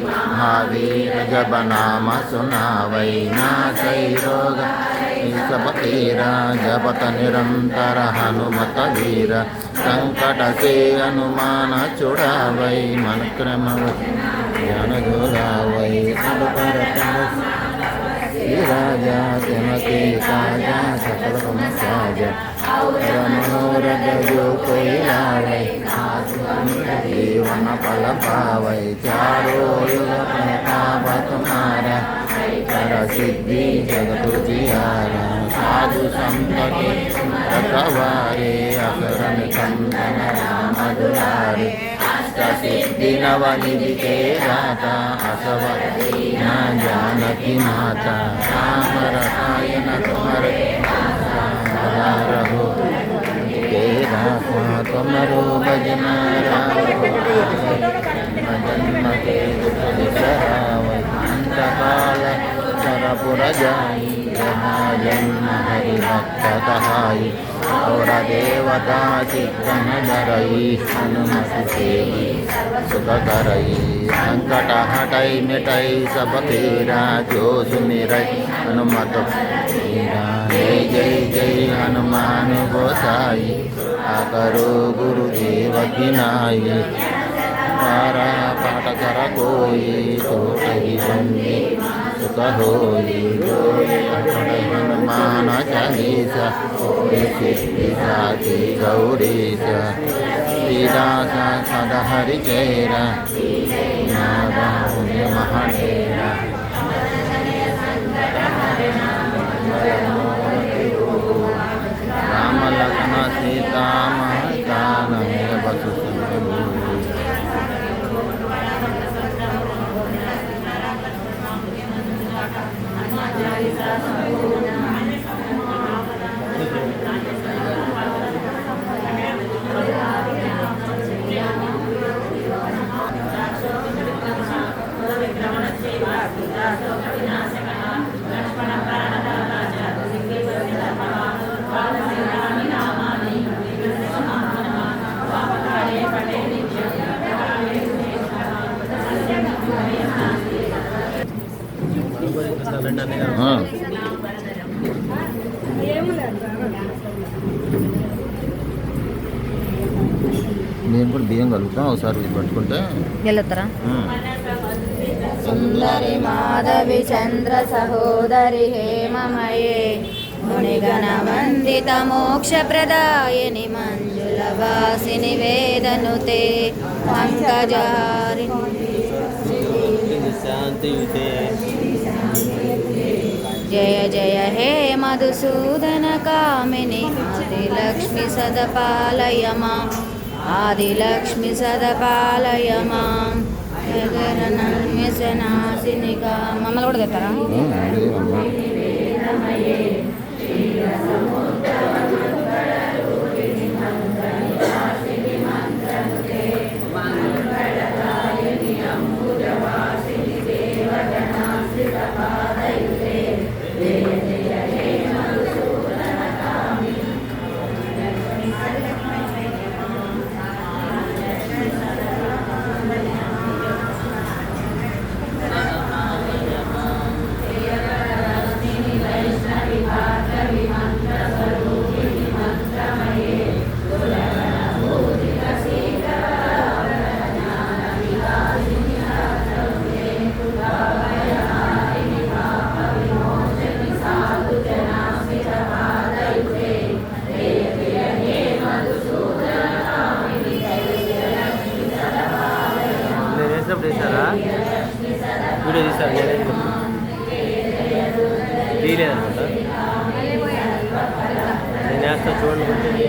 महावीर जब नाम सुनावै नासै रोग सब पीरा जपत निरंतर हनुमत वीर संकट से हनुमान छुड़ावै मन क्रम ज्ञान झुलावै अब पर राजा तिमके साजा सकल कम साजा मनोरथ जो कोई लावे जीवन फल पावे चारो युग प्रताप तुम्हारा कर सिद्धि जगत जियारा साधु संत के रखवारे असरन चंदन राम दुलारे सिद्धि नवनिधि के दाता असव न जानकी माता राम रसायन तुमर रहो सरपुरजन्म हरिभक्तकहायि पौरदेवता चित्तनधरयि हनुमसुसेयि सुखकरयि सङ्कटहटै मिटै सपतीरा जो सुमिरै हनुमत। जय जय जय हनुमान गोसाई आकरो गुरुदेव की तारा पाठ कर कोई तो कही बंदी सुख होई हनुमान चालीसा सिद्धि गौरीश श्रीदास सदा हरिचेरा महाडेरा राम लखन सीता महतान है बसु ఆ. నేను కూడా బియ్యం కలుగుతాం ఒకసారి పట్టుకుంటే. ఉమ్. సుందరి మాధవి చంద్ర సహోదరి హేమమయే మునిగణ వందిత మోక్ష ప్రదాయని మంజుల వాసిని వేదనుతే పంకజారి శాంతియుతే. జయ జయ హే మధుసూదన కామిని ఆదిలక్ష్మి సదపాలయ మాం ఆదిలక్ష్మి సదపాలయ మాం వ్యసనాశినిగా మమ్మల్ని కూడా తెస్తారా వచ్చినప్పుడు వేసారా వీడియో తీసారు నేను తీయలేదనమాట నేను వేస్తా చూడండి